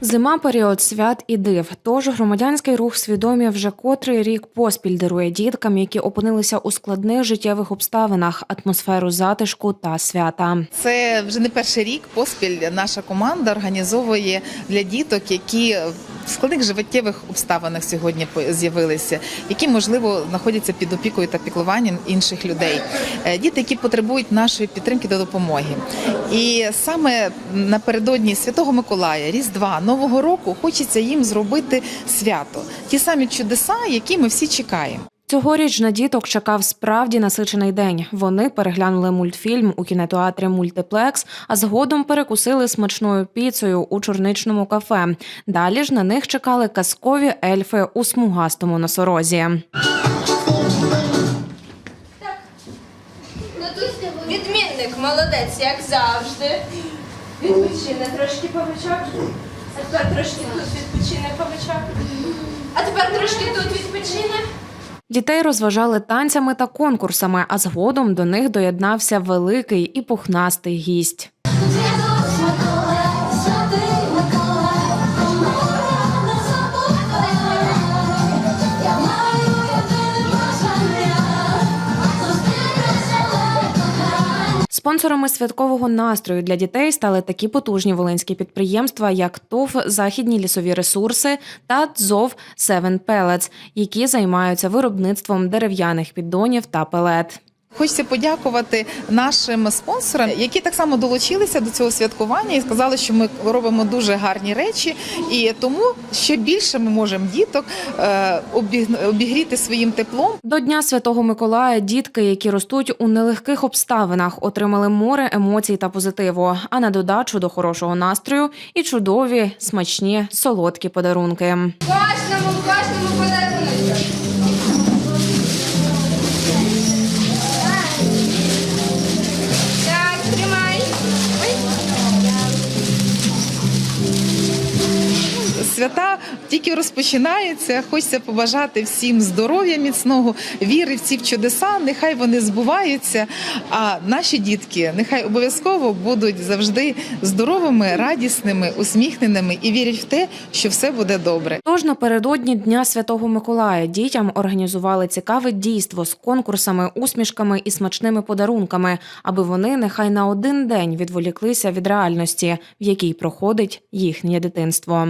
Зима період свят і див. Тож громадянський рух свідомі вже котрий рік поспіль дарує діткам, які опинилися у складних життєвих обставинах, атмосферу затишку та свята. Це вже не перший рік поспіль наша команда організовує для діток, які в складних життєвих обставинах сьогодні з'явилися, які можливо знаходяться під опікою та піклуванням інших людей. Е, Діти, які потребують нашої підтримки та допомоги. І саме напередодні Святого Миколая, Різдва, Нового року хочеться їм зробити свято, ті самі чудеса, які ми всі чекаємо. Цьогоріч на діток чекав справді насичений день. Вони переглянули мультфільм у кінотеатрі Мультиплекс, а згодом перекусили смачною піцею у чорничному кафе. Далі ж на них чекали казкові ельфи у смугастому носорозі. Відмінник, молодець, як завжди. Відпочине трошки павичок. А тепер трошки тут відпочине павичок. А тепер трошки тут відпочине. Дітей розважали танцями та конкурсами, а згодом до них доєднався великий і пухнастий гість. Спонсорами святкового настрою для дітей стали такі потужні волинські підприємства, як ТОВ Західні лісові ресурси та ТЗОВ Seven Pellets, які займаються виробництвом дерев'яних піддонів та пелет. Хочеться подякувати нашим спонсорам, які так само долучилися до цього святкування і сказали, що ми робимо дуже гарні речі, і тому ще більше ми можемо діток е, обігріти своїм теплом. До Дня Святого Миколая дітки, які ростуть у нелегких обставинах, отримали море емоцій та позитиву. А на додачу до хорошого настрою і чудові, смачні, солодкі подарунки. Кожному, кожному подарунок. Свята тільки розпочинаються. Хочеться побажати всім здоров'я міцного, віри в ці чудеса. Нехай вони збуваються. А наші дітки нехай обов'язково будуть завжди здоровими, радісними, усміхненими і вірять в те, що все буде добре. Тож напередодні Дня Святого Миколая дітям організували цікаве дійство з конкурсами, усмішками і смачними подарунками, аби вони нехай на один день відволіклися від реальності, в якій проходить їхнє дитинство.